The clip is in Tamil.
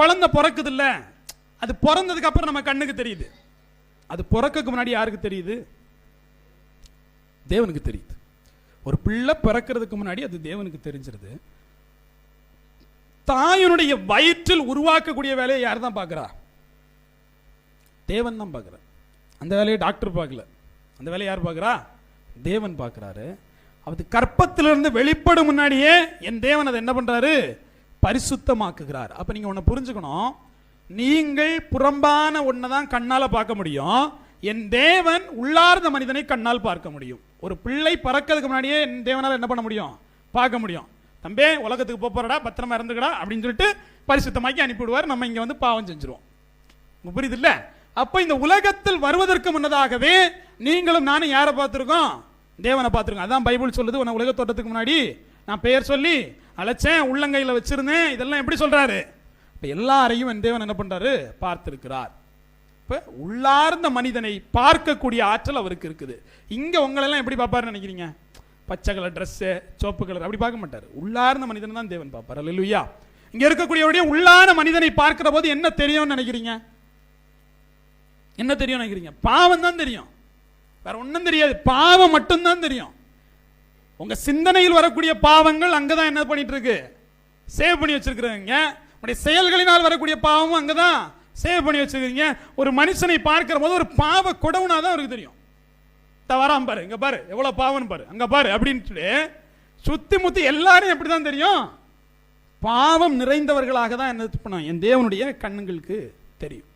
குழந்தை பிறக்குது இல்லை அது பிறந்ததுக்கு அப்புறம் நம்ம கண்ணுக்கு தெரியுது. அது பிறக்கக்கு முன்னாடி யாருக்கு தெரியுது? தேவனுக்கு தெரியுது. ஒரு பிள்ளை பிறக்கிறதுக்கு முன்னாடி அது தேவனுக்கு தெரிஞ்சிருது. தாயினுடைய வயிற்றில் உருவாக்கக்கூடிய வேலையை யார் தான் பார்க்குறா? தேவன் தான் பார்க்குறார். அந்த வேலையை டாக்டர் பார்க்கல. அந்த வேலையை யார் பார்க்குறா? தேவன் பார்க்குறாரு. அது கற்பத்திலிருந்து வெளிப்படும் முன்னாடியே என் தேவன் அதை என்ன பண்ணுறாரு பரிசுத்தமாக்குகிறார். அப்போ நீங்கள் ஒன்று புரிஞ்சுக்கணும். நீங்கள் புறம்பான ஒன்றை தான் கண்ணால் பார்க்க முடியும். என் தேவன் உள்ளார்ந்த மனிதனை கண்ணால் பார்க்க முடியும். ஒரு பிள்ளை பறக்கிறதுக்கு முன்னாடியே என் தேவனால் என்ன பண்ண முடியும்? பார்க்க முடியும். தம்பே உலகத்துக்கு போகிறடா பத்திரமா இருந்துக்கடா அப்படின்னு சொல்லிட்டு பரிசுத்தமாக்கி அனுப்பிவிடுவார். நம்ம இங்கே வந்து பாவம் செஞ்சிருவோம். புரியுது இல்லை அப்போ இந்த உலகத்தில் வருவதற்கு முன்னதாகவே நீங்களும் நானும் யாரை பார்த்துருக்கோம்? தேவனை பார்த்துருக்கோம். அதான் பைபிள் சொல்லுது உன்னை உலக தோட்டத்துக்கு முன்னாடி நான் பெயர் சொல்லி அழைச்சேன் உள்ளங்கையில் வச்சிருந்தேன். இதெல்லாம் எப்படி சொல்றாரு? இப்போ எல்லாரையும் என் தேவன் என்ன பண்றாரு? பார்த்திருக்கிறார். இப்போ உள்ளார்ந்த மனிதனை பார்க்கக்கூடிய ஆற்றல் அவருக்கு இருக்குது. இங்கே உங்களெல்லாம் எப்படி பார்ப்பாருன்னு நினைக்கிறீங்க? பச்சை கலர் ட்ரெஸ்ஸு சோப்பு கலர் அப்படி பார்க்க மாட்டார். உள்ளார்ந்த மனிதனை தான் தேவன் பார்ப்பார். இல்லையா இங்கே இருக்கக்கூடியவருடைய உள்ளான மனிதனை பார்க்கிற போது என்ன தெரியும்னு நினைக்கிறீங்க? என்ன தெரியும் நினைக்கிறீங்க? பாவம் தான் தெரியும். வேற ஒன்றும் தெரியாது. பாவம் மட்டும்தான் தெரியும். உங்க சிந்தனையில் வரக்கூடிய பாவங்கள் அங்கதான் என்ன பண்ணிட்டு இருக்கு சேவ் பண்ணி வச்சிருக்கிறீங்க. உங்களுடைய செயல்களினால் வரக்கூடிய பாவமும் அங்கதான் சேவ் பண்ணி வச்சிருக்கீங்க ஒரு மனுஷனை பார்க்கிற போது ஒரு பாவ கொடவுனா தான் அவருக்கு தெரியும். தவறாம பாரு இங்க பாரு எவ்வளவு பாவம் பாரு அங்க பாரு அப்படின்ட்டு சுத்தி முத்தி எல்லாரும் எப்படிதான் தெரியும்? பாவம் நிறைந்தவர்களாக தான் என்ன பண்ணும் என் தேவனுடைய கண்ணுங்களுக்கு தெரியும்.